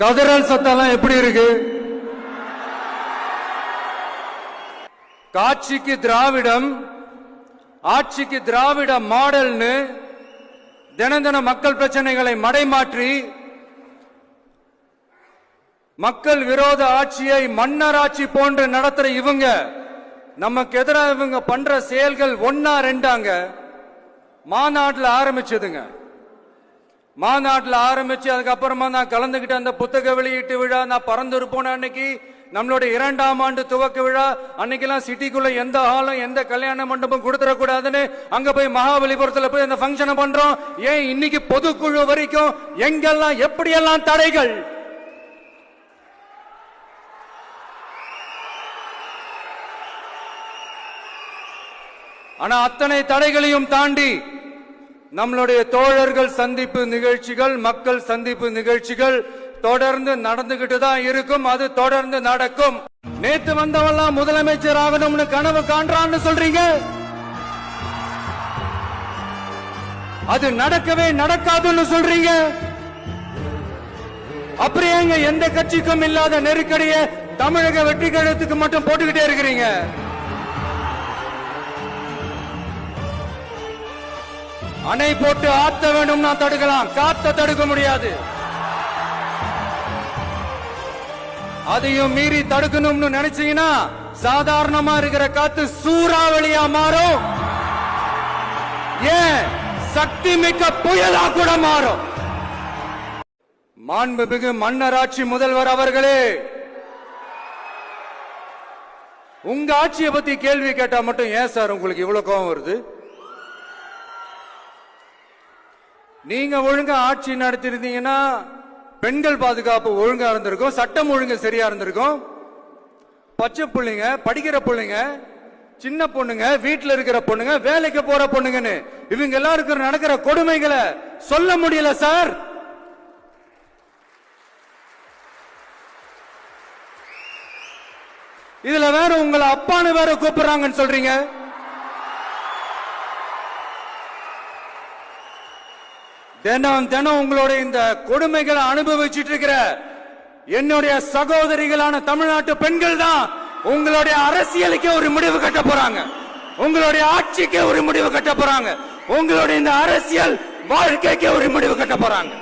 கதறல் சத்தம்லாம் எப்படி இருக்கு? காட்சிக்கு திராவிடம் ஆட்சிக்கு திராவிட மாடல்னு தினந்தன மக்கள் பிரச்சனைகளை மடைமாற்றி மக்கள் விரோத ஆட்சியை மன்னர் ஆட்சி போன்று நடத்துற இவங்க நமக்கு எதிராக இவங்க பண்ற செயல்கள் ஒன்னா ரெண்டாங்க மாநாட்டில் ஆரம்பிச்சதுங்க. மாநாட்டில் ஆரம்பிச்சு அதுக்கப்புறமா நான் கலந்துகிட்ட அந்த புத்தக வெளியீட்டு விழா நான் பறந்துரு போன அன்னைக்கு நம்மளுடைய இரண்டாம் ஆண்டு துவக்க விழா அன்னைக்கெல்லாம் சிட்டிக்குள்ள எந்த ஹாலும் எந்த கல்யாண மண்டபம் கொடுத்துடக்கூடாதுன்னு அங்க போய் மகாபலிபுரத்துல போய் அந்த ஃபங்க்ஷனை பண்றோம். ஏன் இன்னைக்கு பொதுக்குழு வரைக்கும் எங்கெல்லாம் எப்படியெல்லாம் தடைகள்? ஆனா அத்தனை தடைகளையும் தாண்டி நம்மளுடைய தோழர்கள் சந்திப்பு நிகழ்ச்சிகள் மக்கள் சந்திப்பு நிகழ்ச்சிகள் தொடர்ந்து நடந்துகிட்டு தான் இருக்கும். அது தொடர்ந்து நடக்கும். நேத்து வந்தவெல்லாம் முதலமைச்சர் ஆகணும்னு கனவு காண்றான்னு சொல்றீங்க? அது நடக்கவே நடக்காதுன்னு சொல்றீங்க? அப்படியே எந்த கட்சிக்கும் இல்லாத நெருக்கடியை தமிழக வெற்றி கழகத்துக்கு மட்டும் போட்டுக்கிட்டே இருக்கிறீங்க? அணை போட்டு ஆத்த வேண்டும்னா தடுக்கலாம். காத்த தடுக்க முடியாது. அதையும் மீறி தடுக்கணும்னு நினைச்சீங்கன்னா சாதாரணமா இருக்கிற காத்து சூறாவளியா மாறும். ஏன்? சக்தி மிக்க புயலா கூட மாறும். மாண்புமிகு மன்னராட்சி முதல்வர் அவர்களே உங்க ஆட்சியை பத்தி கேள்வி கேட்டா மட்டும் ஏன் சார் உங்களுக்கு இவ்வளவு கோபம் வருது? நீங்க ஒழுங்கா ஆட்சி நடத்திருந்தீங்கன்னா பெண்கள் பாதுகாப்பு ஒழுங்கா இருந்திருக்கும் சட்டம் ஒழுங்கு சரியா இருந்திருக்கும். பச்சை பிள்ளைங்க படிக்கிற பிள்ளைங்க சின்ன பொண்ணுங்க வீட்டுல இருக்கிற பொண்ணுங்க வேலைக்கு போற பொண்ணுங்கன்னு இவங்க எல்லாருக்கும் நடக்கிற கொடுமைகளை சொல்ல முடியல சார். இதுல வேற உங்களை அப்பான்னு வேற கூப்பிடுறாங்கன்னு சொல்றீங்க. தினம் தினம் உங்களுடைய இந்த கொடுமைகளை அனுபவிச்சுட்டு இருக்கிற என்னுடைய சகோதரிகளான தமிழ்நாட்டு பெண்கள் தான் உங்களுடைய அரசியலுக்கே ஒரு முடிவு கட்ட போறாங்க. உங்களுடைய ஆட்சிக்கே ஒரு முடிவு கட்ட போறாங்க. உங்களுடைய இந்த அரசியல் வாழ்க்கைக்கே ஒரு முடிவு கட்ட போறாங்க.